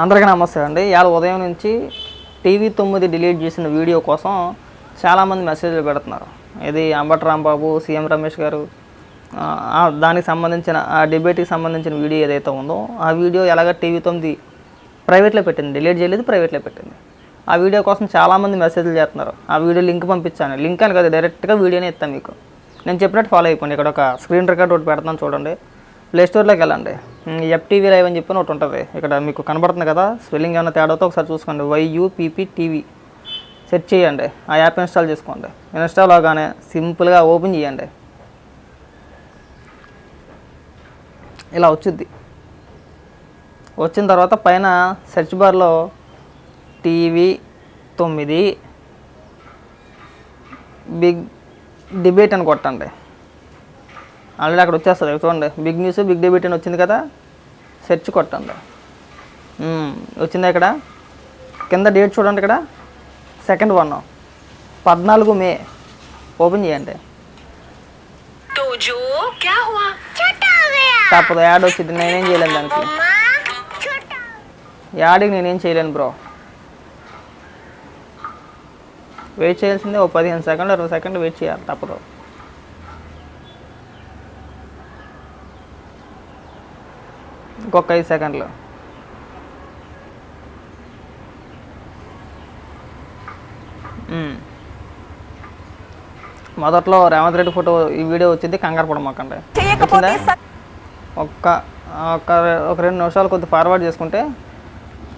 అందరికీ నమస్తే అండి. ఇవాళ ఉదయం నుంచి టీవీ తొమ్మిది డిలీట్ చేసిన వీడియో కోసం చాలామంది మెసేజ్లు పెడుతున్నారు. ఇది అంబటి రాంబాబు సీఎం రమేష్ గారు దానికి సంబంధించిన ఆ డిబేట్కి సంబంధించిన వీడియో ఏదైతే ఉందో ఆ వీడియో ఎలాగ టీవీ తొమ్మిది ప్రైవేట్లో పెట్టింది డిలీట్ చేయలేదు ప్రైవేట్లో పెట్టింది. ఆ వీడియో కోసం చాలామంది మెసేజ్లు చేస్తున్నారు. ఆ వీడియో లింక్ పంపించాను. లింక్ అని కదా డైరెక్ట్గా వీడియోనే ఇస్తాను మీకు. నేను చెప్పినట్టు ఫాలో అయిపోండి. ఇక్కడ ఒక స్క్రీన్ రికార్డ్ ఒకటి పెడతాను చూడండి. ప్లేస్టోర్లోకి వెళ్ళండి. ఎఫ్టీవీ లైవ్ అని చెప్పి ఒకటి ఉంటుంది. ఇక్కడ మీకు కనబడుతుంది కదా స్పెల్లింగ్ ఏమైనా తేడాతో ఒకసారి చూసుకోండి. వైయూపీపీ టీవీ సెర్చ్ చేయండి. ఆ యాప్ ఇన్స్టాల్ చేసుకోండి. ఇన్స్టాల్ అవగానే సింపుల్గా ఓపెన్ చేయండి. ఇలా వచ్చింది వచ్చిన తర్వాత పైన సెర్చ్ బార్లో టీవీ తొమ్మిది. బిగ్ డిబేట్ అని కొట్టండి. ఆల్రెడీ అక్కడ వచ్చేస్తుంది. చూడండి. బిగ్ న్యూస్ బిగ్ డెబిట్ అని వచ్చింది కదా? సెర్చ్ కొట్టండి. వచ్చిందా ఇక్కడ? కింద డేట్ చూడండి ఇక్కడ. Second one. పద్నాలుగు మే. ఓపెన్ చేయండి. తప్పదు. యాడ్ వచ్చింది. నేనేం చేయలేను దానికి. యాడ్కి నేనేం చేయలేను బ్రో. వెయిట్ చేయాల్సిందే ఓ పదిహేను సెకండ్ ఇరవై సెకండ్ వెయిట్ చేయాలి. తప్పదు. ఇంకొక ఐదు సెకండ్లు. మొదట్లో రేవంత్ రెడ్డి ఫోటో ఈ వీడియో వచ్చింది కంగారు పడమాకండి? ఒక్క ఒక ఒక రెండు నిమిషాలు కొద్ది ఫార్వర్డ్ చేసుకుంటే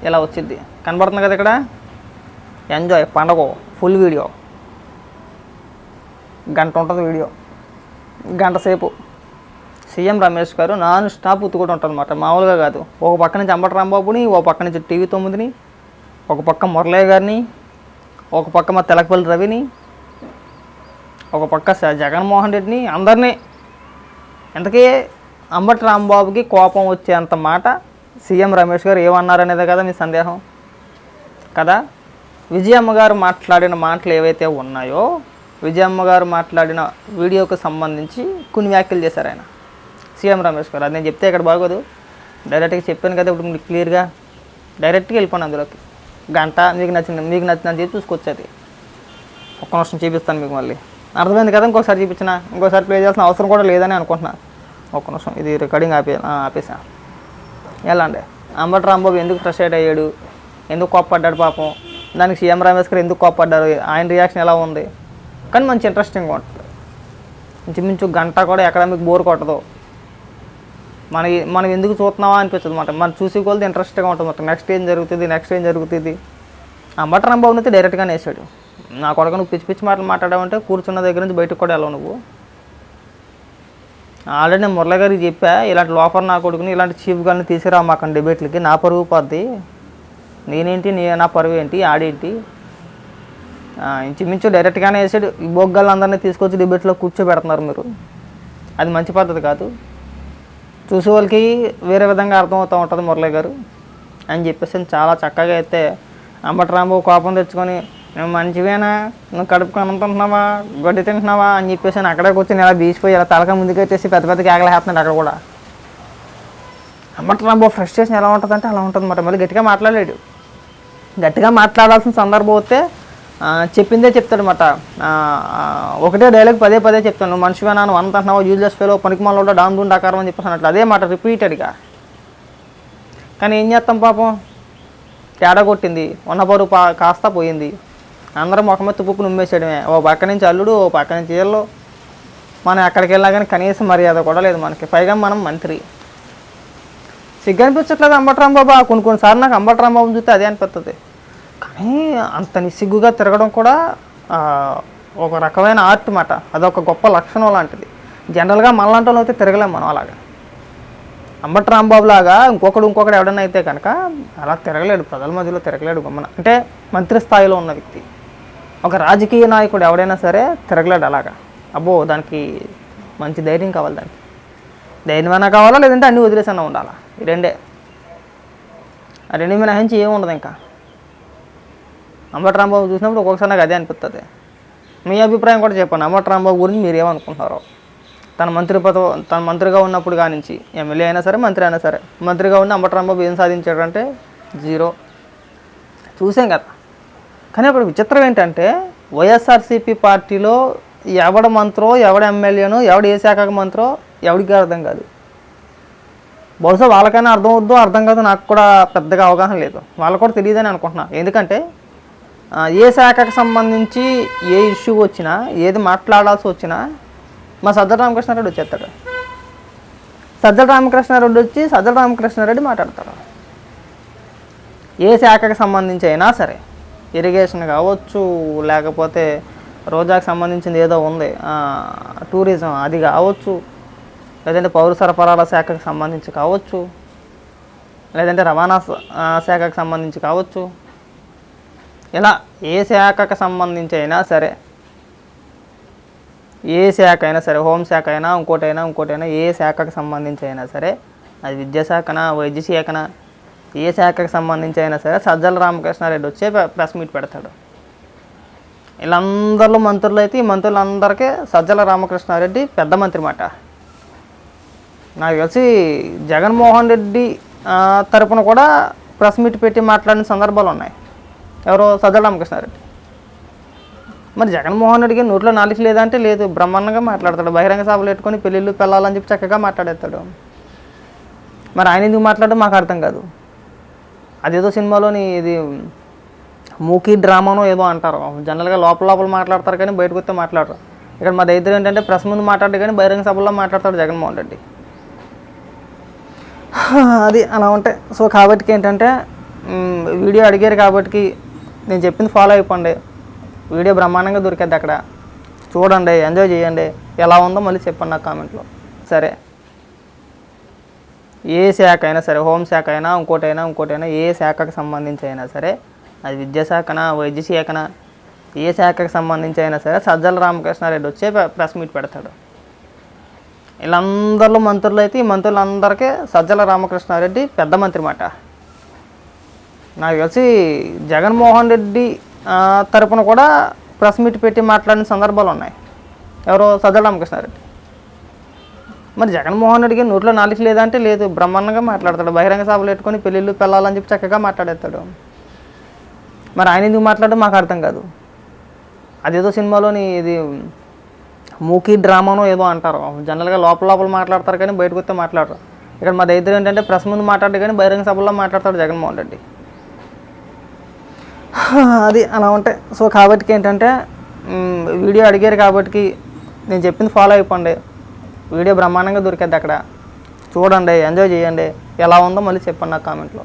ఇలా వచ్చింది. కనబడుతుంది కదా ఇక్కడ? ఎంజాయ్ పండగ ఫుల్ వీడియో గంట ఉంటుంది వీడియో గంట సేపు. సీఎం రమేష్ గారు నాన్ స్టాప్ ఉత్తుకుంటూ ఉంటారు అనమాట మామూలుగా కాదు. ఒక పక్క నుంచి అంబటి రాంబాబుని ఒక పక్క నుంచి టీవీ తొమ్మిదిని ఒక పక్క మురళయ్య గారిని ఒక పక్క మా తెలకపల్లి రవిని ఒక పక్క జగన్మోహన్ రెడ్డిని అందరినీ. ఇంతకీ అంబటి రాంబాబుకి కోపం వచ్చేంత మాట సీఎం రమేష్ గారు ఏమన్నారనేదే కదా మీ సందేహం? కదా? విజయమ్మ గారు మాట్లాడిన మాటలు ఏవైతే ఉన్నాయో విజయమ్మ గారు మాట్లాడిన వీడియోకు సంబంధించి కొన్ని వ్యాఖ్యలు చేశారు ఆయన. సీఎం రమేష్ గారు. అది నేను చెప్తే ఇక్కడ బాగోదు. డైరెక్ట్గా చెప్పాను కదా ఇప్పుడు మీకు క్లియర్గా డైరెక్ట్గా వెళ్ళిపోను అందులోకి. గంట మీకు నచ్చింది మీకు నచ్చిందని చెప్పి చూసుకొచ్చేది. ఒక్క నిమిషం చూపిస్తాను మీకు మళ్ళీ. అర్థమైంది కదా ఇంకోసారి చూపించిన? ఇంకోసారి ప్లే చేయాల్సిన అవసరం కూడా లేదని అనుకుంటున్నా. ఒక్క నిమిషం ఇది రికార్డింగ్ ఆపే ఆ, ఆపేసా. వెళ్ళండి అంబటి రాంబాబు ఎందుకు ఫ్రస్ట్రేట్ అయ్యాడు? ఎందుకు కోప్పడ్డాడు పాపం? దానికి సీఎం రమేష్ గారు ఎందుకు కోప్పడ్డారు? ఆయన రియాక్షన్ ఎలా ఉంది? కానీ మంచి ఇంట్రెస్టింగ్ ఉంటుంది. ఇంచుమించు గంట కూడా ఎక్కడ మీకు బోర్ కొట్టదు. మన మనం ఎందుకు చూస్తున్నావా అనిపించదు అనమాట మనం చూసి కొలది ఇంట్రెస్ట్గా ఉంటుంది నెక్స్ట్ ఏం జరుగుతుంది నెక్స్ట్ ఏం జరుగుతుంది? అంబటి రాంబాబుని అయితే డైరెక్ట్గానే వేసాడు. నా కొడుకు నువ్వు పిచ్చి పిచ్చి మాటలు మాట్లాడావంటే కూర్చున్న దగ్గర నుంచి బయటకు కూడా వెళ్ళవు నువ్వు. ఆల్రెడీ నేను మురళి గారికి చెప్పా ఇలాంటి లోఫర్ నా కొడుకుని ఇలాంటి చీఫ్ గారిని తీసుకురా మాకు డిబేట్లకి నా పరుగు పోద్ది. నేనేంటి నీ నా పరువు ఏంటి ఆడేంటి? ఇంచుమించు డైరెక్ట్గానే వేసాడు. ఈ బొగ్గలందరినీ తీసుకొచ్చి డిబేట్లో కూర్చోబెడుతున్నారు మీరు. అది మంచి పద్ధతి కాదు. చూసే వాళ్ళకి వేరే విధంగా అర్థమవుతూ ఉంటుంది మురళి గారు అని చెప్పేసి చాలా చక్కగా అయితే అంబటి రాంబాబు కోపం తెచ్చుకొని నువ్వు మంచివేనా? నువ్వు కడుపు అన్నం గడ్డి తింటున్నావా? అని చెప్పేసి నేను అక్కడే కూర్చొని ఇలా బీసిపోయి ఇలా తలక వచ్చేసి పెద్ద పెద్ద కేకలు వేస్తున్నాడు అక్కడ కూడా. అంబటి రాంబాబు ఫ్రస్ట్రేషన్ ఎలా ఉంటుందంటే అలా ఉంటుంది మరి మళ్ళీ గట్టిగా మాట్లాడలేడు. గట్టిగా మాట్లాడాల్సిన సందర్భం వస్తే చెప్పిందే చెప్తాడనమాట ఒకటే డైలాగ్ పదే పదే చెప్తాను మనిషిగా నాన్న? నువ్వు అంత అంటున్నావు? యూజ్లెస్ ఫెలో పనికిమాలలో డామ్ డూన్ డకారం అని చెప్పేసి అన్నట్లు. అదే మాట రిపీటెడ్గా కానీ ఏం చేస్తాం పాపం? తేడా కొట్టింది. ఉన్న పరువు పా కాస్త పోయింది. అందరం ముఖమే తుప్పుకు నుమ్మేసేయడమే. ఓ పక్క నుంచి అల్లుడు ఓ పక్క నుంచి ఇళ్ళు మనం ఎక్కడికి వెళ్ళినా కానీ కనీసం మర్యాద కూడా లేదు మనకి. పైగా మనం మంత్రి. సిగ్గు అనిపించట్లేదు అంబటరాంబాబు. కొన్ని కొన్నిసార్లు నాకు అంబట్రాంబాబుని చూస్తే అదే అనిపిస్తుంది కానీ అంత నిసిగ్గుగా తిరగడం కూడా ఒక రకమైన ఆర్ట్ మాట. అదొక గొప్ప లక్షణం లాంటిది. జనరల్గా మనలాంటి అయితే తిరగలేం మనం అలాగా. అంబట్ రాంబాబు లాగా ఇంకొకడు ఇంకొకడు ఎవడన్నా అయితే కనుక అలా తిరగలేడు ప్రజల మధ్యలో తిరగలేడు గమ్మన. అంటే మంత్రి స్థాయిలో ఉన్న వ్యక్తి. ఒక రాజకీయ నాయకుడు ఎవడైనా సరే తిరగలేడు అలాగా. అబ్బో దానికి మంచి ధైర్యం కావాలి దానికి. ధైర్యమైనా కావాలా లేదంటే అన్నీ వదిలేసన్నా ఉండాలా? ఈ రెండే. ఆ రెండు మినహాయించి ఏమి ఉండదు ఇంకా. అంబటి రాంబాబు చూసినప్పుడు ఒక్కొక్కసారి నాకు అదే అనిపిస్తుంది మీ అభిప్రాయం కూడా చెప్పండి. అంబటి రాంబాబు గురించి మీరు ఏమనుకుంటున్నారో. తన మంత్రి పదవ తన మంత్రిగా ఉన్నప్పుడు కానించి ఎమ్మెల్యే అయినా సరే మంత్రి అయినా సరే మంత్రిగా ఉన్న అంబటి రాంబాబు ఏం సాధించాడంటే జీరో. చూసాం కదా. కానీ అప్పుడు విచిత్రం ఏంటంటే వైఎస్ఆర్సీపీ పార్టీలో ఎవడ మంత్రో ఎవడ ఎమ్మెల్యేనో ఎవడ ఏ శాఖకు మంత్రో ఎవడికి అర్థం కాదు. బహుశా వాళ్ళకైనా అర్థం అవుద్దో అర్థం కాదు నాకు కూడా పెద్దగా అవగాహన లేదు. వాళ్ళకు కూడా తెలియదని అనుకుంటున్నాను ఎందుకంటే ఏ శాఖకు సంబంధించి ఏ ఇష్యూ వచ్చినా ఏది మాట్లాడాల్సి వచ్చినా మా సజ్జల రామకృష్ణారెడ్డి వచ్చేస్తాడు. సజ్జల రామకృష్ణారెడ్డి వచ్చి సజ్జల రామకృష్ణారెడ్డి మాట్లాడతాడు. ఏ శాఖకు సంబంధించి అయినా సరే ఇరిగేషన్ కావచ్చు లేకపోతే రోజాకు సంబంధించింది ఏదో ఉంది టూరిజం అది కావచ్చు లేదంటే పౌర సరఫరాల శాఖకు సంబంధించి కావచ్చు లేదంటే రవాణా శాఖకు సంబంధించి కావచ్చు ఇలా ఏ శాఖకు సంబంధించి అయినా సరే. ఏ శాఖ అయినా సరే హోంశాఖ అయినా ఇంకోటైనా ఇంకోటైనా ఏ శాఖకు సంబంధించి అయినా సరే అది విద్యాశాఖనా వైద్య శాఖనా ఏ శాఖకు సంబంధించి అయినా సరే సజ్జల రామకృష్ణారెడ్డి వచ్చే ప్రెస్ మీట్ పెడతాడు. వీళ్ళందరిలో మంత్రులు అయితే ఈ మంత్రులందరికీ సజ్జల రామకృష్ణారెడ్డి పెద్ద మంత్రి మాట. నాకు తెలిసి జగన్మోహన్ రెడ్డి తరపున కూడా ప్రెస్ మీట్ పెట్టి మాట్లాడిన సందర్భాలు ఉన్నాయి ఎవరో సజ్జల రామకృష్ణారెడ్డి మరి జగన్మోహన్ రెడ్డికి నోట్లో నాలుగు లేదంటే లేదు. బ్రహ్మాండంగా మాట్లాడతాడు. బహిరంగ సభలు పెట్టుకొని పెళ్ళిళ్ళు పెళ్ళాలని చెప్పి చక్కగా మాట్లాడేస్తాడు. మరి ఆయన ఎందుకు మాట్లాడడం మాకు అర్థం కాదు. అదేదో సినిమాలోని ఇది మూకీ డ్రామానో ఏదో అంటారు. జనరల్గా లోపల లోపల మాట్లాడతారు కానీ బయటకు వస్తే మాట్లాడరు. ఇక్కడ మా దగ్గర ఏంటంటే ప్రెస్ ముందు మాట్లాడు కానీ బహిరంగ సభల్లో మాట్లాడతాడు జగన్మోహన్ రెడ్డి. అది అలా ఉంటాయి సో కాబట్టి ఏంటంటే వీడియో అడిగారు కాబట్టి నేను చెప్పింది ఫాలో అయిపోండి. వీడియో బ్రహ్మాండంగా దొరికేది అక్కడ. చూడండి ఎంజాయ్ చేయండి. ఎలా ఉందో మళ్ళీ చెప్పండి నాకు కామెంట్లో సరే. ఏ శాఖ అయినా సరే హోంశాఖ అయినా ఇంకోటైనా ఇంకోటైనా ఏ శాఖకు సంబంధించి అయినా సరే అది విద్యాశాఖనా వైద్య శాఖనా ఏ శాఖకు సంబంధించి అయినా సరే సజ్జల రామకృష్ణారెడ్డి వచ్చే ప్రెస్ మీట్ పెడతాడు. వీళ్ళందరిలో మంత్రులు అయితే ఈ మంత్రులందరికీ సజ్జల రామకృష్ణారెడ్డి పెద్ద మంత్రి మాట. నాకు తెలిసి జగన్మోహన్ రెడ్డి తరపున కూడా ప్రెస్ మీట్ పెట్టి మాట్లాడిన సందర్భాలు ఉన్నాయి. ఎవరో సజ్జల రామకృష్ణారెడ్డి. మరి జగన్మోహన్ రెడ్డికి నోట్లో నాలుగు లేదంటే లేదు బ్రహ్మాండంగా మాట్లాడతాడు. బహిరంగ సభలు పెట్టుకొని పెళ్ళిళ్ళు పెళ్ళాలని చెప్పి చక్కగా మాట్లాడేస్తాడు. మరి ఆయన ఎందుకు మాట్లాడడం మాకు అర్థం కాదు. అదేదో సినిమాలోని ఇది మూకీ డ్రామానో ఏదో అంటారు. జనరల్గా లోపల లోపల మాట్లాడతారు కానీ బయటకు వస్తే మాట్లాడరు. ఇక్కడ మా దగ్గర ఏంటంటే ప్రెస్ ముందు మాట్లాడు కానీ బహిరంగ సభల్లో మాట్లాడతాడు జగన్మోహన్ రెడ్డి. అది అలా ఉంటాయి సో కాబట్టి ఏంటంటే వీడియో అడిగారు కాబట్టి నేను చెప్పింది ఫాలో అయిపోండి. వీడియో బ్రహ్మాండంగా దొరికేది అక్కడ. చూడండి ఎంజాయ్ చేయండి. ఎలా ఉందో మళ్ళీ చెప్పండి నాకు కామెంట్లో